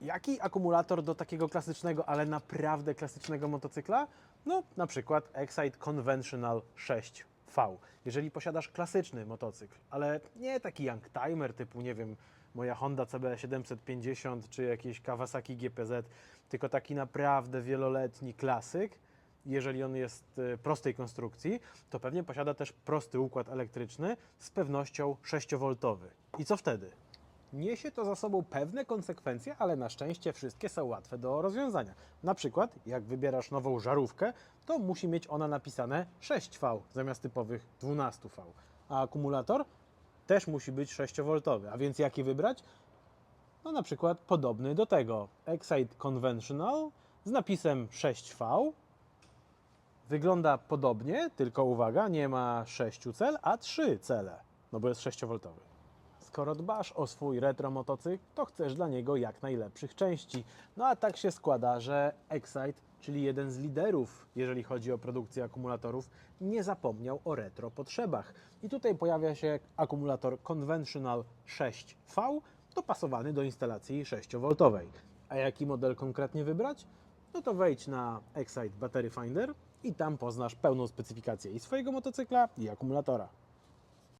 Jaki akumulator do takiego klasycznego, ale naprawdę klasycznego motocykla? No, na przykład Excite Conventional 6V. Jeżeli posiadasz klasyczny motocykl, ale nie taki youngtimer typu, nie wiem, moja Honda CB 750 czy jakieś Kawasaki GPZ, tylko taki naprawdę wieloletni klasyk, jeżeli on jest e, prostej konstrukcji, to pewnie posiada też prosty układ elektryczny z pewnością 6V. I co wtedy? Niesie to za sobą pewne konsekwencje, ale na szczęście wszystkie są łatwe do rozwiązania. Na przykład, jak wybierasz nową żarówkę, to musi mieć ona napisane 6V zamiast typowych 12V. A akumulator też musi być 6V. A więc jaki wybrać? No na przykład podobny do tego. Excite Conventional z napisem 6V. Wygląda podobnie, tylko uwaga, nie ma 6 cel, a 3 cele, no bo jest 6V. Skoro dbasz o swój retro motocykl, to chcesz dla niego jak najlepszych części. No a tak się składa, że Excite, czyli jeden z liderów, jeżeli chodzi o produkcję akumulatorów, nie zapomniał o retro potrzebach. I tutaj pojawia się akumulator Conventional 6V, dopasowany do instalacji 6V. A jaki model konkretnie wybrać? No to wejdź na Excite Battery Finder i tam poznasz pełną specyfikację i swojego motocykla, i akumulatora.